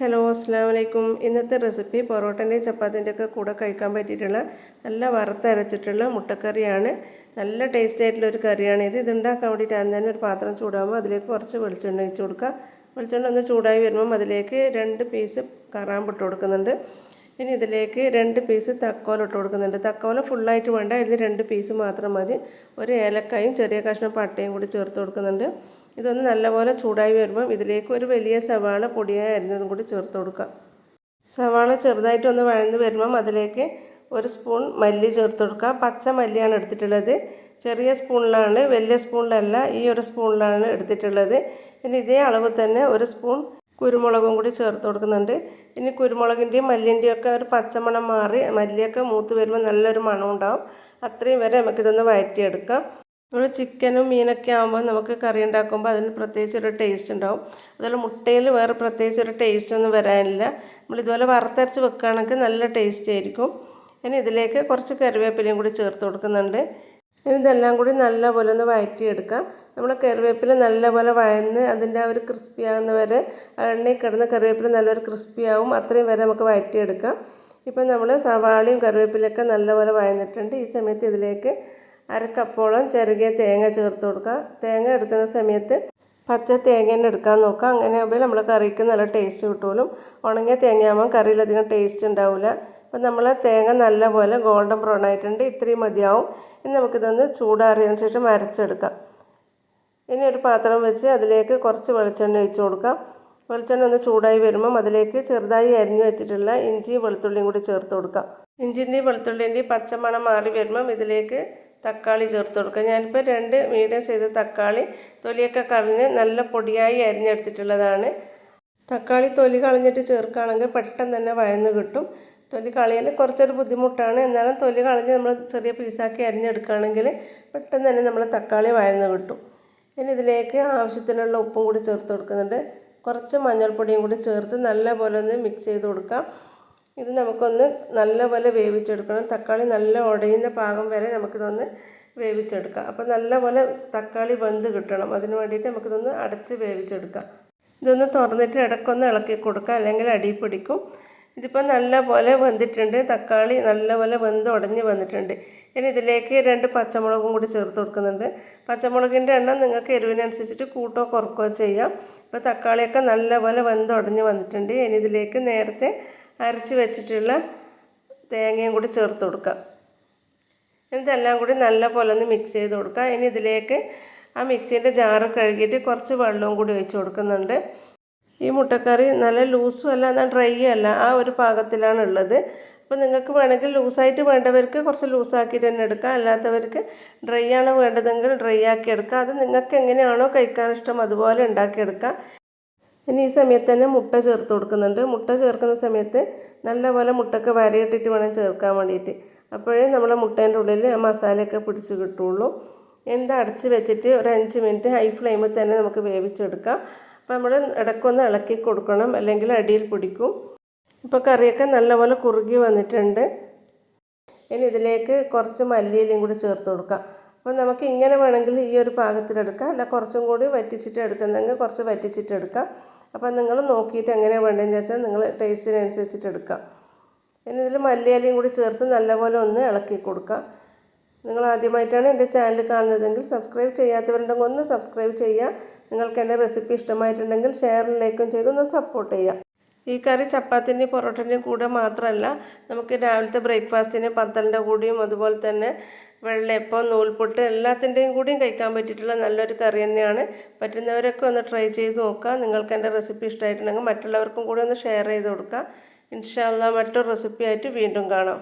Hello അസ്സാം വലൈക്കും ഇന്നത്തെ റെസിപ്പി പൊറോട്ടന്റെയും ചപ്പാത്തിന്റെ ഒക്കെ കൂടെ കഴിക്കാൻ പറ്റിയിട്ടുള്ള നല്ല വറുത്തരച്ചിട്ടുള്ള മുട്ടക്കറിയാണ്. നല്ല ടേസ്റ്റ് ആയിട്ടുള്ള ഒരു കറിയാണ് ഇത്. ഇതുണ്ടാക്കാൻ വേണ്ടിയിട്ട് അന്ന് തന്നെ ഒരു പാത്രം ചൂടാകുമ്പോൾ അതിലേക്ക് കുറച്ച് വെളിച്ചെണ്ണ ഒഴിച്ച് കൊടുക്കുക. വെളിച്ചെണ്ണ ഒന്ന് ചൂടായി വരുമ്പം അതിലേക്ക് രണ്ട് പീസ് കറാമ്പിട്ട് കൊടുക്കുന്നുണ്ട്. ഇനി ഇതിലേക്ക് രണ്ട് പീസ് തക്കോല ഇട്ട് കൊടുക്കുന്നുണ്ട്. തക്കോല ഫുള്ളായിട്ട് വേണ്ട ഇതിൽ രണ്ട് പീസ് മാത്രം മതി. ഒരു ഏലക്കായും ചെറിയ കഷ്ണം പട്ടയും കൂടി ചേർത്ത് കൊടുക്കുന്നുണ്ട്. ഇതൊന്ന് നല്ലപോലെ ചൂടായി വരുമ്പം ഇതിലേക്ക് ഒരു വലിയ സവാള പൊടിയായി അരിഞ്ഞതും കൂടി ചേർത്ത് കൊടുക്കാം. സവാള ചെറുതായിട്ടൊന്ന് വഴന്ന് വരുമ്പം അതിലേക്ക് ഒരു സ്പൂൺ മല്ലി ചേർത്ത് കൊടുക്കുക പച്ച മല്ലിയാണ് എടുത്തിട്ടുള്ളത്. ചെറിയ സ്പൂണിലാണ് വലിയ സ്പൂണിലല്ല ഈ ഒരു സ്പൂണിലാണ് എടുത്തിട്ടുള്ളത്. പിന്നെ ഇതേ അളവ് തന്നെ ഒരു സ്പൂൺ കുരുമുളകും കൂടി ചേർത്ത് കൊടുക്കുന്നുണ്ട്. ഇനി കുരുമുളകിന്റെയും മല്ലിന്റെയും ഒക്കെ ഒരു പച്ചമണം മാറി മല്ലിയൊക്കെ മൂത്ത് വരുമ്പോൾ നല്ലൊരു മണം ഉണ്ടാവും. അത്രയും വരെ നമുക്കിതൊന്ന് വഴറ്റിയെടുക്കാം. നമ്മൾ ചിക്കനും മീനൊക്കെ ആകുമ്പോൾ നമുക്ക് കറി ഉണ്ടാക്കുമ്പോൾ അതിന് പ്രത്യേകിച്ച് ഒരു ടേസ്റ്റ് ഉണ്ടാവും. അതുപോലെ മുട്ടയിൽ വേറെ പ്രത്യേകിച്ച് ഒരു ടേസ്റ്റ് ഒന്നും വരാനില്ല. നമ്മൾ ഇതുപോലെ വറുത്തരച്ച് വെക്കുകയാണെങ്കിൽ നല്ല ടേസ്റ്റ് ആയിരിക്കും. ഇനി ഇതിലേക്ക് കുറച്ച് കറിവേപ്പിലയും കൂടി ചേർത്ത് കൊടുക്കുന്നുണ്ട്. ഇതെല്ലാം കൂടി നല്ലപോലെ ഒന്ന് വഴറ്റിയെടുക്കാം നമ്മൾ കറിവേപ്പില നല്ലപോലെ വഴന്ന് അതിന്റെ ആ ഒരു ക്രിസ്പി ആകുന്ന വരെ എണ്ണയിൽ കിടന്ന കറിവേപ്പില നല്ലൊരു ക്രിസ്പി ആവും. അത്രയും വരെ നമുക്ക് വഴറ്റിയെടുക്കാം ഇപ്പം നമ്മൾ സവാളയും കറിവേപ്പിലൊക്കെ നല്ലപോലെ വഴന്നിട്ടുണ്ട്. ഈ സമയത്ത് ഇതിലേക്ക് അരക്കപ്പോളം ചെറുകിയ തേങ്ങ ചേർത്ത് കൊടുക്കുക. തേങ്ങ എടുക്കുന്ന സമയത്ത് പച്ച തേങ്ങ തന്നെ എടുക്കാൻ നോക്കുക. അങ്ങനെ ആകുമ്പോൾ നമ്മൾ കറിക്ക് നല്ല ടേസ്റ്റ് കിട്ടുമല്ലോ ഉണങ്ങിയ തേങ്ങയാകുമ്പോൾ കറിയിലധികം ടേസ്റ്റ് ഉണ്ടാവില്ല. അപ്പം നമ്മൾ തേങ്ങ നല്ലപോലെ ഗോൾഡൻ ബ്രൗൺ ആയിട്ടുണ്ട് ഇത്രയും മതിയാവും. ഇനി നമുക്കിതൊന്ന് ചൂടാറിയതിന് ശേഷം അരച്ചെടുക്കാം. ഇനി ഒരു പാത്രം വെച്ച് അതിലേക്ക് കുറച്ച് വെളിച്ചെണ്ണ ഒഴിച്ച് കൊടുക്കാം. വെളിച്ചെണ്ണ ഒന്ന് ചൂടായി വരുമ്പം അതിലേക്ക് ചെറുതായി അരിഞ്ഞു വെച്ചിട്ടുള്ള ഇഞ്ചിയും വെളുത്തുള്ളിയും കൂടി ചേർത്ത് കൊടുക്കാം. ഇഞ്ചിന്റെയും വെളുത്തുള്ളിന്റെയും പച്ചമണം മാറി വരുമ്പം ഇതിലേക്ക് തക്കാളി ചേർത്ത് കൊടുക്കുക ഞാനിപ്പോൾ രണ്ട് മീഡിയം സൈസ് തക്കാളി തൊലിയൊക്കെ കളഞ്ഞ് നല്ല പൊടിയായി അരിഞ്ഞെടുത്തിട്ടുള്ളതാണ്. തക്കാളി തൊലി കളഞ്ഞിട്ട് ചേർക്കുകയാണെങ്കിൽ പെട്ടെന്ന് തന്നെ വഴന്ന് കിട്ടും. തൊലി കളയാൻ കുറച്ചൊരു ബുദ്ധിമുട്ടാണ്. എന്നാലും തൊലി കളഞ്ഞ് നമ്മൾ ചെറിയ പീസാക്കി അരിഞ്ഞെടുക്കുകയാണെങ്കിൽ പെട്ടെന്ന് തന്നെ നമ്മൾ തക്കാളി വഴന്ന് കിട്ടും. ഇനി ഇതിലേക്ക് ആവശ്യത്തിനുള്ള ഉപ്പും കൂടി ചേർത്ത് കൊടുക്കുന്നുണ്ട്. കുറച്ച് മഞ്ഞൾപ്പൊടിയും കൂടി ചേർത്ത് നല്ലപോലെ ഒന്ന് മിക്സ് ചെയ്ത് കൊടുക്കാം. ഇത് നമുക്കൊന്ന് നല്ലപോലെ വേവിച്ചെടുക്കണം. തക്കാളി നല്ല ഉടയുന്ന പാകം വരെ നമുക്കിതൊന്ന് വേവിച്ചെടുക്കാം. അപ്പോൾ നല്ലപോലെ തക്കാളി വെന്ത് കിട്ടണം. അതിന് വേണ്ടിയിട്ട് നമുക്കിതൊന്ന് അടച്ച് വേവിച്ചെടുക്കാം. ഇതൊന്ന് തുറന്നിട്ട് ഇടയ്ക്കൊന്ന് ഇളക്കി കൊടുക്കുക അല്ലെങ്കിൽ അടിയിൽ പിടിക്കും. ഇതിപ്പോൾ നല്ലപോലെ വെന്തിട്ടുണ്ട്. തക്കാളി നല്ലപോലെ വെന്ത് ഉടഞ്ഞ് വന്നിട്ടുണ്ട്. ഇനി ഇതിലേക്ക് രണ്ട് പച്ചമുളകും കൂടി ചേർത്ത് കൊടുക്കുന്നുണ്ട്. പച്ചമുളകിന്റെ എണ്ണം നിങ്ങൾക്ക് എരിവിനനുസരിച്ചിട്ട് കൂട്ടോ കുറക്കോ ചെയ്യാം. ഇപ്പോൾ തക്കാളിയൊക്കെ നല്ലപോലെ വെന്ത് ഉടഞ്ഞ് വന്നിട്ടുണ്ട്. ഇനി ഇതിലേക്ക് നേരത്തെ അരച്ച് വെച്ചിട്ടുള്ള തേങ്ങയും കൂടി ചേർത്ത് കൊടുക്കാം. ഇതെല്ലാം കൂടി നല്ലപോലെ ഒന്ന് മിക്സ് ചെയ്ത് കൊടുക്കുക ഇനി ഇതിലേക്ക് ആ മിക്സീന്റെ ജാറ് കഴുകിയിട്ട് കുറച്ച് വെള്ളവും കൂടി ഒഴിച്ച് കൊടുക്കുന്നുണ്ട്. ഈ മുട്ടക്കറി നല്ല ലൂസും അല്ല എന്നാൽ ഡ്രൈയും അല്ല. ആ ഒരു പാകത്തിലാണ് ഉള്ളത്. അപ്പോൾ നിങ്ങൾക്ക് വേണമെങ്കിൽ ലൂസായിട്ട് വേണ്ടവർക്ക് കുറച്ച് ലൂസാക്കിയിട്ട് തന്നെ എടുക്കാം. അല്ലാത്തവർക്ക് ഡ്രൈ ആണ് വേണ്ടതെങ്കിൽ ഡ്രൈ ആക്കി എടുക്കാം. അത് നിങ്ങൾക്ക് എങ്ങനെയാണോ കഴിക്കാൻ ഇഷ്ടം അതുപോലെ ഉണ്ടാക്കിയെടുക്കാം ഇനി ഈ സമയത്ത് തന്നെ മുട്ട ചേർത്ത് കൊടുക്കുന്നുണ്ട്. മുട്ട ചേർക്കുന്ന സമയത്ത് നല്ലപോലെ മുട്ടൊക്കെ വരയിട്ടിട്ട് വേണം ചേർക്കാൻ വേണ്ടിയിട്ട്. അപ്പോഴേ നമ്മളെ മുട്ടേന്റെ ഉള്ളിൽ ആ മസാലയൊക്കെ പിടിച്ച് കിട്ടുള്ളൂ എന്താ അടച്ച് വെച്ചിട്ട് ഒരു അഞ്ച് മിനിറ്റ് ഹൈ ഫ്ലെയിമിൽ തന്നെ നമുക്ക് വേവിച്ചെടുക്കാം. അപ്പോൾ നമ്മൾ ഇടയ്ക്കൊന്ന് ഇളക്കി കൊടുക്കണം അല്ലെങ്കിൽ അടിയിൽ പിടിക്കും. ഇപ്പോൾ കറിയൊക്കെ നല്ലപോലെ കുറുകി വന്നിട്ടുണ്ട്. ഇനി ഇതിലേക്ക് കുറച്ച് മല്ലിയിലും കൂടി ചേർത്ത് കൊടുക്കാം. അപ്പോൾ നമുക്ക് ഇങ്ങനെ വേണമെങ്കിൽ ഈ ഒരു പാകത്തിലെടുക്കാം അല്ല കുറച്ചും കൂടി വറ്റിച്ചിട്ട് എടുക്കുന്നെങ്കിൽ കുറച്ച് വറ്റിച്ചിട്ട് എടുക്കാം. അപ്പോൾ നിങ്ങൾ നോക്കിയിട്ട് എങ്ങനെയാണ് വേണ്ടതെന്ന് വെച്ചാൽ നിങ്ങൾ ടേസ്റ്റിനനുസരിച്ചിട്ട് എടുക്കാം. ഇനി ഇതിൽ മല്ലിയിലയും കൂടി ചേർത്ത് നല്ലപോലെ ഒന്ന് ഇളക്കി കൊടുക്കാം. നിങ്ങൾ ആദ്യമായിട്ടാണ് എന്റെ ചാനൽ കാണുന്നതെങ്കിൽ സബ്സ്ക്രൈബ് ചെയ്യാത്തവരുണ്ടെങ്കിൽ ഒന്ന് സബ്സ്ക്രൈബ് ചെയ്യുക. നിങ്ങൾക്ക് എന്റെ റെസിപ്പി ഇഷ്ടമായിട്ടുണ്ടെങ്കിൽ ഷെയറിലേക്കും ചെയ്ത് ഒന്ന് സപ്പോർട്ട് ചെയ്യുക. ഈ കറി ചപ്പാത്തിന്റെയും പൊറോട്ടന്റെയും കൂടെ മാത്രമല്ല നമുക്ക് രാവിലത്തെ ബ്രേക്ക്ഫാസ്റ്റിന് പത്തലിന്റെ കൂടിയും അതുപോലെ തന്നെ വെള്ളയപ്പം നൂൽപൊട്ട് എല്ലാത്തിന്റെയും കൂടിയും കഴിക്കാൻ പറ്റിയിട്ടുള്ള നല്ലൊരു കറി തന്നെയാണ്. പറ്റുന്നവരൊക്കെ ഒന്ന് ട്രൈ ചെയ്ത് നോക്കുക. നിങ്ങൾക്ക് എന്റെ റെസിപ്പി ഇഷ്ടമായിട്ടുണ്ടെങ്കിൽ മറ്റുള്ളവർക്കും കൂടി ഒന്ന് ഷെയർ ചെയ്ത് കൊടുക്കുക. ഇൻഷാല്ല മറ്റൊരു റെസിപ്പി ആയിട്ട് വീണ്ടും കാണാം.